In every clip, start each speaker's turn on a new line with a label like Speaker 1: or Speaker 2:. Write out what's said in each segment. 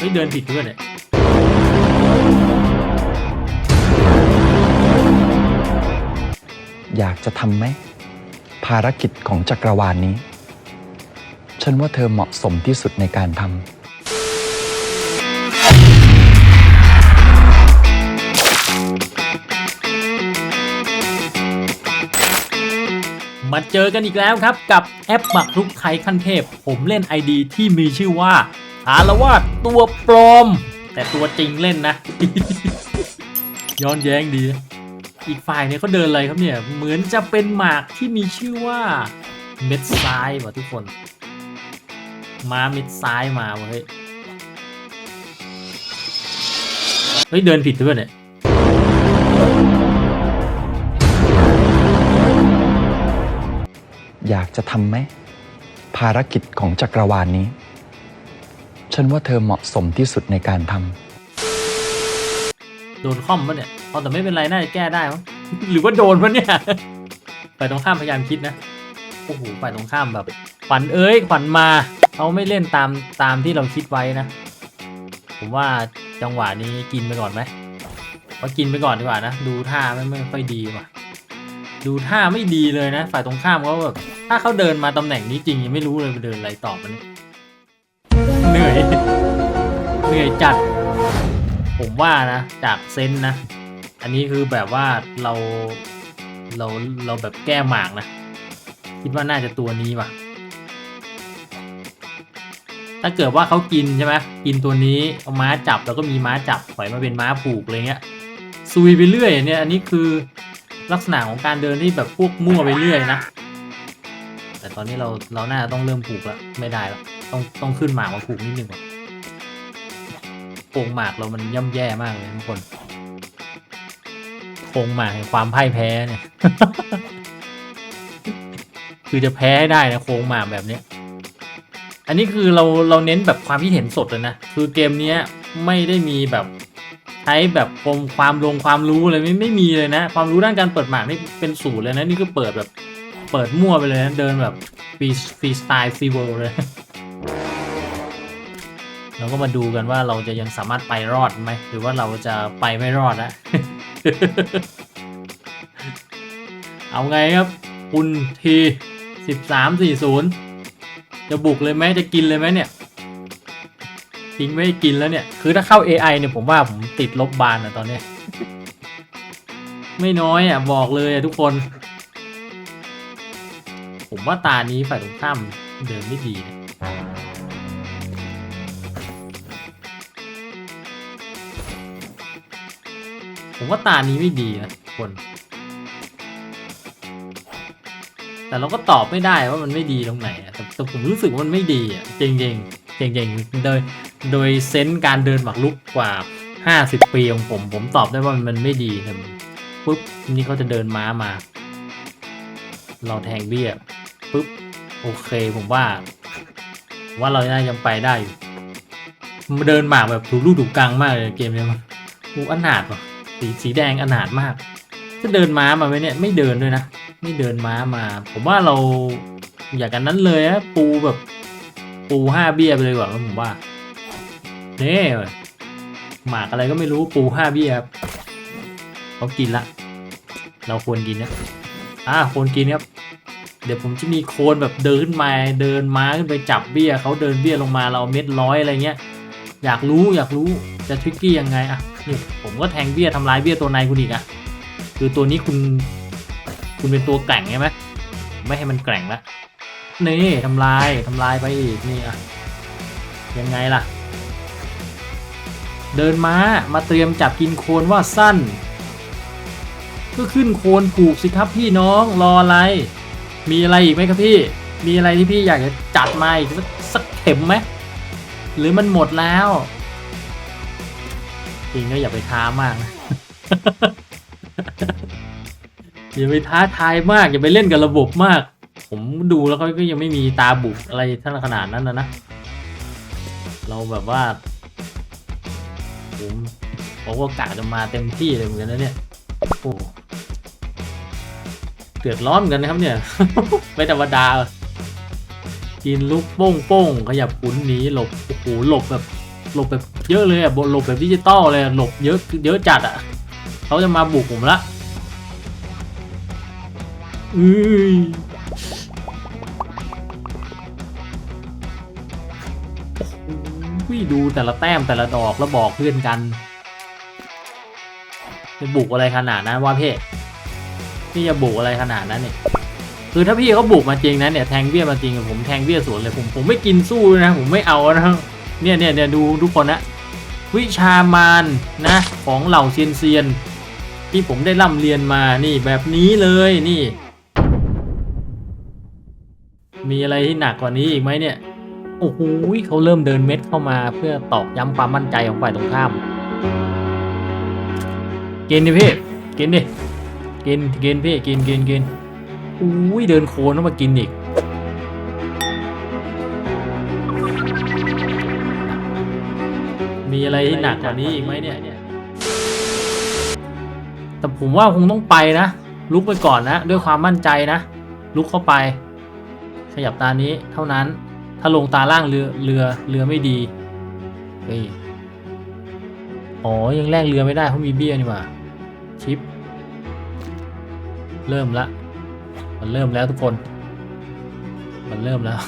Speaker 1: เฮ้ยเดินผิดด้วยเนี่ย
Speaker 2: อยากจะทำไหม ภารกิจของจักรวาลนนี้ ฉันว่าเธอเหมาะสมที่สุดในการทำ
Speaker 1: มาเจอกันอีกแล้วครับกับแอปหมักรุกไทยขั้นเทพ ผมเล่น ID ที่มีชื่อว่า อารวาสตัวปลอม แต่ตัวจริงเล่นนะ ย้อนแย้งดี อีกฝ่ายเนี่ยเขาเดินอะไรครับเนี่ย เหมือนจะเป็นหมากที่มีชื่อว่าเม็ดซ้ายว่ะทุกคนมาเม็ดซ้ายมาเว้ยเฮ้ยเดินผิดด้วยเนี่ย
Speaker 2: อยากจะทำไหม ภารกิจของจักรวาลนนี้ ฉันว่าเธอเหมาะสมที่สุดในการทำ
Speaker 1: โดนค่อมปะเนี่ยเอาแต่ไม่เป็นไรน่าจะแก้ได้มั้ง หรือว่าโดนปะเนี่ย ฝ่ายตรงข้ามพยายามคิดนะ โอ้โหฝ่ายตรงข้ามแบบขวัญเอ้ยขวัญมาเขาไม่เล่นตามตามที่เราคิดไว้นะ ผมว่าจังหวะนี้กินไปก่อนไหมว่ากินไปก่อนดีกว่านะ ดูท่าไม่ไม่ค่อยดีว่ะ ดูท่าไม่ดีเลยนะ ฝ่ายตรงข้ามเขาแบบถ้าเขาเดินมาตำแหน่งนี้จริงยังไม่รู้เลยไปเดินอะไรต่อมันย เหนื่อยจัด ผมว่านะ จากเซนส์นะ อันนี้คือแบบว่าเราเราเราแบบแก้หมากนะ คิดว่าน่าจะตัวนี้ว่ะ ถ้าเกิดว่าเขากินใช่ไหมกินตัวนี้เอาม้าจับแล้วก็มีม้าจับปล่อยมาเป็นม้าผูกอะไรเงี้ยซุยไปเรื่อยเนี่ยอันนี้คือลักษณะของการเดินที่แบบพวกมั่วไปเรื่อยนะแต่ตอนนี้เราเราน่าจะต้องเริ่มผูกแล้วไม่ได้แล้วต้องต้องขึ้นหมากมาผูกนิดนึงก่อน โครงหมากเรามันย่ำแย่มากเลยทุกคนโครงหมากแห่งความพ่ายแพ้เนี่ยคือจะแพ้ได้นะโครงหมากแบบเนี้ย อันนี้คือเราเราเน้นแบบความคิดเห็นสดเลยนะ คือเกมเนี้ยไม่ได้มีแบบใช้แบบปมความลงความรู้อะไรไม่ไม่มีเลยนะ ความรู้ด้านการเปิดหมากนี่เป็นศูนย์เลยนะ นี่ก็เปิดแบบเปิดมั่วไปเลยนะ เดินแบบฟรีฟรีสไตล์ฟรีเวิลด์เลย เราก็มาดูกันว่าเราจะยังสามารถไปรอดไหมหรือว่าเราจะไปไม่รอดนะเอาไงครับ คุณทีสิบสามสี่ศูนย์จะบุกเลยไหมจะกินเลยไหมเนี่ย ทิ้งไม่กินแล้วเนี่ย คือถ้าเข้า AI เนี่ยผมว่าผมติดลบบานอะตอนเนี้ยไม่น้อยอะ บอกเลยอะทุกคน ผมว่าตานี้ฝ่ายตรงข้ามเดินไม่ดีนะ ว่าตานี้ไม่ดีนะคน แต่เราก็ตอบไม่ได้ว่ามันไม่ดีตรงไหนแต่แต่ผมรู้สึกว่ามันไม่ดีอะจริงจริงจริงจริงๆโดยโดยเซนส์การเดินหมากรุกกว่า 50 ปีของผม ผมตอบได้ว่ามันไม่ดีแต่ปุ๊บนี่เขาจะเดินม้ามา เราแทงเบี้ยปุ๊บโอเคผมว่า ว่าเราน่าจะไปได้อยู่มันเดินหมากแบบถูกลูกถูกกลางมากเลยเกมเนี้ยมันอูอนาถว่ะ สีสีแดงอนาถมากจะเดินม้ามาไหมเนี่ยไม่เดินด้วยนะ ไม่เดินม้ามา ผมว่าเราอยากกันนั้นเลยนะปูแบบ ปูห้าเบี้ยไปเลยกว่าครับผมว่าเน่หมากอะไรก็ไม่รู้ปูห้าเบี้ยครับเขากินละ เราควรกินนะอ่าควรกินครับเดี๋ยวผมจะมีโคนแบบเดินขึ้นมาเดินม้าขึ้นไปจับเบี้ยเขาเดินเบี้ยลงมาเราเม็ดร้อยอะไรเงี้ย อยากรู้อยากรู้จะทริกกี้ยังไงอะนี่ผมก็แทงเบี้ยทำลายเบี้ยตัวในคุณอีกอะคือตัวนี้คุณ คุณเป็นตัวแกร่งใช่ไหมไม่ให้มันแกร่งละนี่ทำลายทำลายไปอีกนี่อะยังไงล่ะ เดินม้ามาเตรียมจับกินโคนว่าสั้น ก็ขึ้นโคนผูกสิครับพี่น้องรออะไร มีอะไรอีกไหมครับพี่ มีอะไรที่พี่อยากจะจัดมาอีกสักสักเข็มไหม หรือมันหมดแล้ว จริงก็อย่าไปท้ามากนะอย่าไปท้าทายมาก อย่าไปเล่นกับระบบมาก ผมดูแล้วเขาก็ยังไม่มีตาบุกอะไรท่านขนาดนั้นนะนะ เราแบบว่า ผมผมก็กะจะมาเต็มที่เลยเหมือนกันนะเนี่ยโอ้เดือดร้อนเหมือนกันนะครับเนี่ย ไม่ธรรมดา กินลูกโป้งโป้งขยับขุนหนีหลบโอ้โหหลบแบบหลบแบบเยอะเลยอะหลบแบบดิจิตอลเลยหลบเยอะเยอะจัดอะเขาจะมาบุกผมละอุ้อุ้ยดูแต่ละแต้มแต่ละดอกแล้วบอกเพื่อนกันจะบุกอะไรขนาดนั้นวะพี่พี่จะบุกอะไรขนาดนั้นเนี่ย คือถ้าพี่เขาบุกมาจริงนะเนี่ยแทงเบี้ยมาจริงผมแทงเบี้ยสวนเลยผมผมไม่กินสู้นะผมไม่เอานะเนี่ยเนี่ยเนี่ยดูทุกคนนะวิชามานนะของเหล่าเซียนเซียนที่ผมได้ร่ำเรียนมานี่แบบนี้เลยนี่ มีอะไรที่หนักกว่านี้อีกไหมเนี่ยโอ้โหเขาเริ่มเดินเม็ดเข้ามาเพื่อตอกย้ำความมั่นใจของฝ่ายตรงข้าม กินดิพี่กินดิกินกินพี่กินกินกิน อุ้ยเดินโคลนต้องมากินอีก มีอะไรที่หนักกว่านี้อีกไหมเนี่ย แต่ผมว่าคงต้องไปนะ ลุกไปก่อนนะ ด้วยความมั่นใจนะ ลุกเข้าไป ขยับตานี้เท่านั้น ถ้าลงตาล่างเรือเรือเรือไม่ดีเฮ้ยอ๋อ ยังแลกเรือไม่ได้เพราะมีเบี้ยนี่หว่า ชิป เริ่มละ มันเริ่มแล้วทุกคน มันเริ่มแล้ว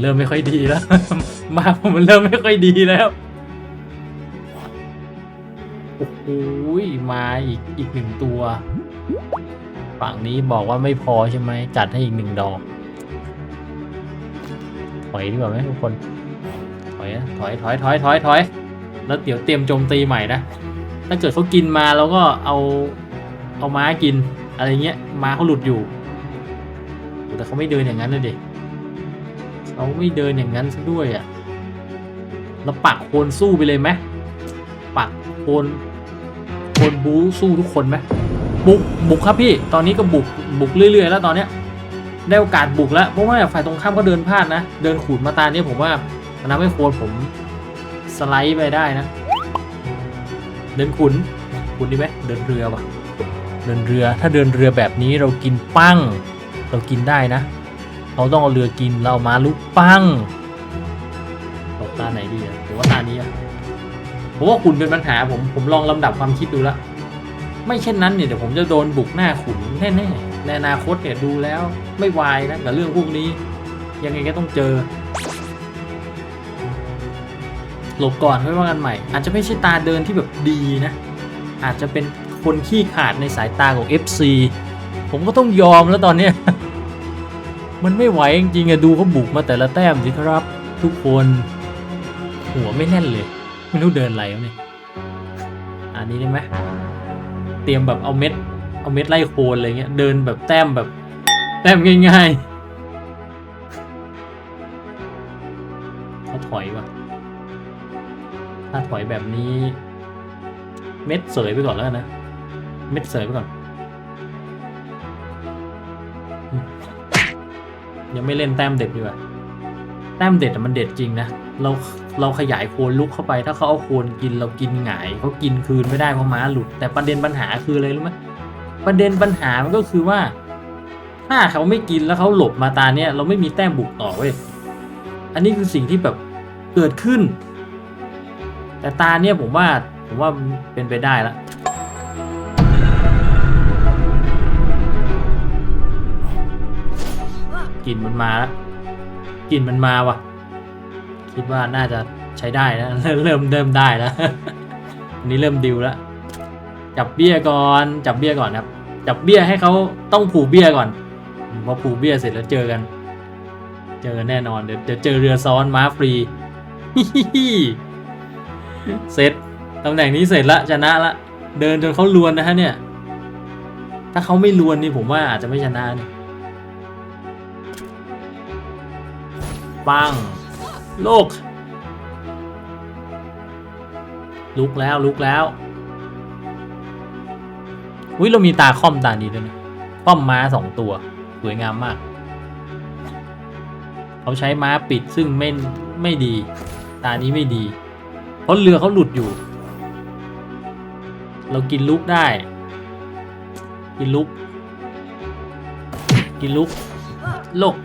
Speaker 1: เริ่มไม่ค่อยดีแล้ว มาผมมันเริ่มไม่ค่อยดีแล้ว โอ้โหมาอีกอีกหนึ่งตัว ฝั่งนี้บอกว่าไม่พอใช่ไหม จัดให้อีกหนึ่งดอก ถอยดีกว่าไหมทุกคน ถอยนะถอยถอยถอยถอยถอยแล้วเดี๋ยวเตรียมโจมตีใหม่นะ ถ้าเกิดเขากินมาเราก็เอาเอาม้ากิน อะไรเงี้ยม้าเขาหลุดอยู่แต่เขาไม่เดินอย่างนั้นเลยดิเขาไม่เดินอย่างนั้นซะด้วยอะ่ะเราปักโคนสู้ไปเลยไหมปักโคนโคนบูสู้ทุกคนไหมบุกบุกครับพี่ ตอนนี้ก็บุกบุกเรื่อย ๆ แล้วตอนเนี้ยได้โอกาสบุกแล้วเพราะว่าฝ่ายตรงข้ามก็เดินพลาดนะ เดินขูดมาตาเนี่ยผมว่ามันทำให้โคนผมสไลด์ไปได้นะ เดินขุนขุนดีไหมเดินเรือปะ เดินเรือถ้าเดินเรือแบบนี้เรากินปั้ง เรากินได้นะ เราต้องเอาเรือกินเราเอามาลุกปั้งตกตาไหนดีอะหรือว่าตานี้อะผมว่าขุนเป็นปัญหาผมผมลองลำดับความคิดดูแล้วไม่เช่นนั้นเนี่ยเดี๋ยวผมจะโดนบุกหน้าขุนแน่ๆในอนาคตเนี่ยดูแล้วไม่วายนะกับเรื่องพวกนี้ ยังไงก็ต้องเจอหลบก่อนไม่ว่ากันใหม่ อาจจะไม่ใช่ตาเดินที่แบบดีนะ อาจจะเป็น คนขี้ขาดในสายตาของ FC ผมก็ต้องยอมแล้วตอนเนี้ มันไม่ไหวจริงๆอะดูเขาบุกมาแต่ละแต้มสิครับ ทุกคน หัวไม่แน่นเลย ไม่รู้เดินอะไรเนี่ยอันนี้ได้ไหมเตรียมแบบเอาเม็ด เอาเม็ดไล่โคนอะไรเงี้ยเดินแบบแต้มแบบ แต้มง่ายๆเขาถอยว่ะถ้าถอยแบบนี้ เม็ดเสยไปก่อนแล้วนะ เม็ดเสยไปก่อน ยังไม่เล่นแต้มเด็ดดีกว่าแต้มเด็ดมันเด็ดจริงนะ เราเราขยายโคนลุกเข้าไป ถ้าเขาเอาโคนกินเรากินหงายเขากินคืนไม่ได้เพราะม้าหลุด แต่ประเด็นปัญหาคืออะไรรู้ไหมประเด็นปัญหามันก็คือว่า ถ้าเขาไม่กินแล้วเขาหลบมาตาเนี้ยเราไม่มีแต้มบุกต่อเว้ยอันนี้คือสิ่งที่แบบเกิดขึ้น แต่ตาเนี่ยผมว่าผมว่าเป็นไปได้ละ กลิ่นมันมาแล้วกลิ่นมันมาวะคิดว่าน่าจะใช้ได้นะเริ่มเริ่มได้แล้วอันนี้เริ่มดิวแล้วจับเบี้ยก่อนจับเบี้ยก่อนครับ จับเบี้ยให้เขาต้องผูกเบี้ยก่อนพอผูกเบี้ยเสร็จแล้วเจอกัน เจอแน่นอนเดี๋ยวเดี๋ยวเจอเรือซ้อนม้าฟรีเสร็จตำแหน่งนี้เสร็จละชนะละเดินจนเขาลวนนะฮะเนี่ย ถ้าเขาไม่ลวนนี่ผมว่าอาจจะไม่ชนะนี่ ปังโลกลุกแล้วลุกแล้ว อุ้ยเรามีตาค่อมตานี้ด้วยนะป้อมม้าสองตัว สวยงามมาก เขาใช้ม้าปิดซึ่งไม่ไม่ดี ตานี้ไม่ดี เพราะเรือเขาหลุดอยู่ เรากินลุกได้ กินลุก กินลุกโลก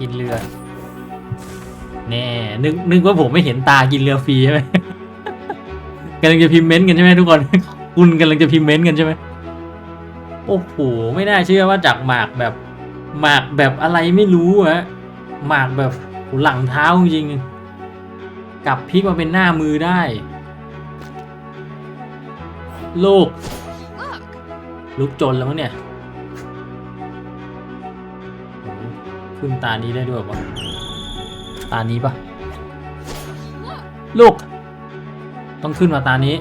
Speaker 1: กินเรือแน่นึกนึกว่าผมไม่เห็นตากินเรือฟรีใช่ไหมกำลังจะพิมพ์เม้นต์กันใช่ไหมทุกคน คุณกำลังจะพิมพ์เม้นต์กันใช่ไหมโอ้โหไม่น่าเชื่อว่าจากหมากแบบหมากแบบอะไรไม่รู้อะหมากแบบหลังเท้าจริงๆกลับพลิกมาเป็นหน้ามือได้ โลกลุกจนแล้วมั้งเนี่ย ขึ้นตานี้ได้ด้วยปะตานี้ปะลูก ต้องขึ้นมาตานี้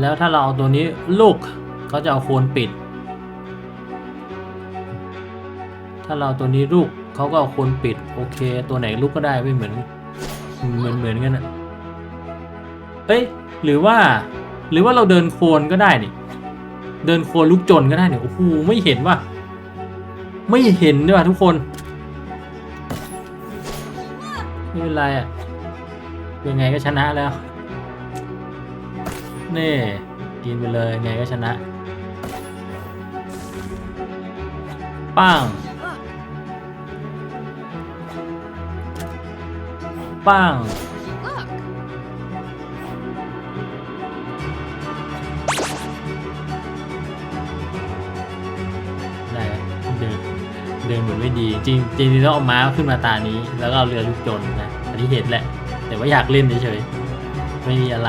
Speaker 1: แล้วถ้าเราเอาตัวนี้ลูกเขาจะเอาโคนปิด ถ้าเราเอาตัวนี้ลูกเขาก็เอาโคนปิด โอเค ตัวไหนลูกก็ได้ไม่เหมือน เหมือนเหมือนกันอะเอ้ยหรือว่า หรือว่าเราเดินโคนก็ได้นี่เดินโคนลุกจนก็ได้เนี่ยโอ้โหไม่เห็นว่ะ ไม่เห็นด้วยวะทุกคนไม่เป็นไรอะยังไงก็ชนะแล้ว นี่ กินไปเลยยังไงก็ชนะป้งป้ง เดินเหมือนไม่ดี จริงจริงๆต้องเอาม้าขึ้นมาตานี้ แล้วก็เอาเรือลูกจนนะอันนี้เห็นแหละ แต่ว่าอยากเล่นเฉยๆไม่มีอะไร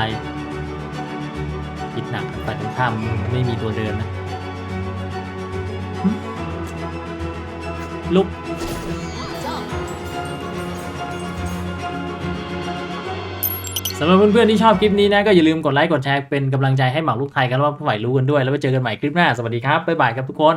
Speaker 1: คิดหนักฝ่ายตรงข้ามไม่มีตัวเดินนะลุกสำหรับเพื่อนๆที่ชอบคลิปนี้นะ ก็อย่าลืมกดไลค์กดแชร์เป็นกำลังใจให้หมากลูกไทยกันว่าผู้ใหม่รู้กันด้วย แล้วไปเจอกันใหม่คลิปหน้า สวัสดีครับ บ๊ายบายครับทุกคน